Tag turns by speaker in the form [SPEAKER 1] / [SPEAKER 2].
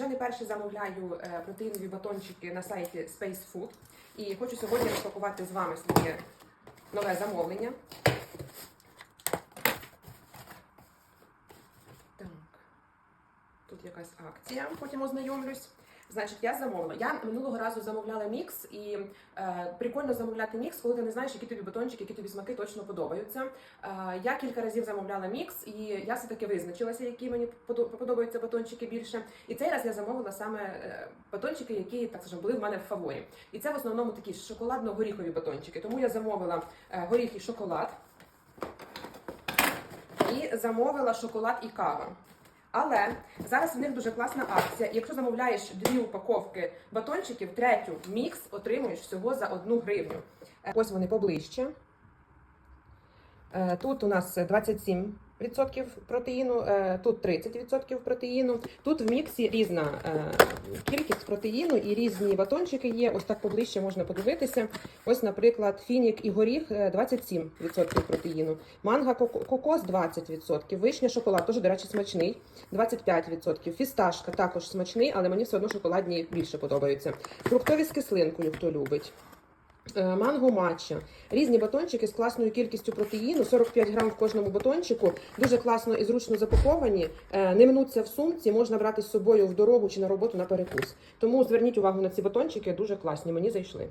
[SPEAKER 1] Вже не перше замовляю е, протеїнові батончики на сайті Space Food. І хочу сьогодні розпакувати з вами своє нове замовлення. Так. Тут якась акція, потім ознайомлюсь. Значить, я замовила. Я минулого разу замовляла мікс, і е, прикольно замовляти мікс, коли ти не знаєш, які тобі батончики, які тобі смаки точно подобаються. Е, я кілька разів замовляла мікс, і я все таки визначилася, які мені подобаються батончики більше. І цей раз я замовила саме е, батончики, які так скажемо, були в мене в фаворі. І це в основному такі шоколадно-горіхові батончики. Тому я замовила е, горіх і шоколад. І замовила шоколад і кава. Але зараз в них дуже класна акція. Якщо замовляєш дві упаковки батончиків, третю мікс отримуєш всього за одну гривню. Е, Ось вони поближче. Е, Тут у нас 27% протеїну, е, тут 30% протеїну. Тут в міксі різна е, кількість протеїну і різні батончики є. Ось так поближче можна подивитися. Ось, наприклад, фінік і горіх е, 27% протеїну, манга кокос 20%, вишня шоколад, теж, до речі, смачний, 25%, фісташка також смачний, але мені все одно шоколадні більше подобаються. Фруктові з кислинкою, хто любить. Е, Манго матча. Різні батончики з класною кількістю протеїну, 45 грам в кожному батончику. Дуже класно і зручно запаковані. Е, Не минуться в сумці, можна брати з собою в дорогу чи на роботу на перекус. Тому зверніть увагу на ці батончики, дуже класні, мені зайшли.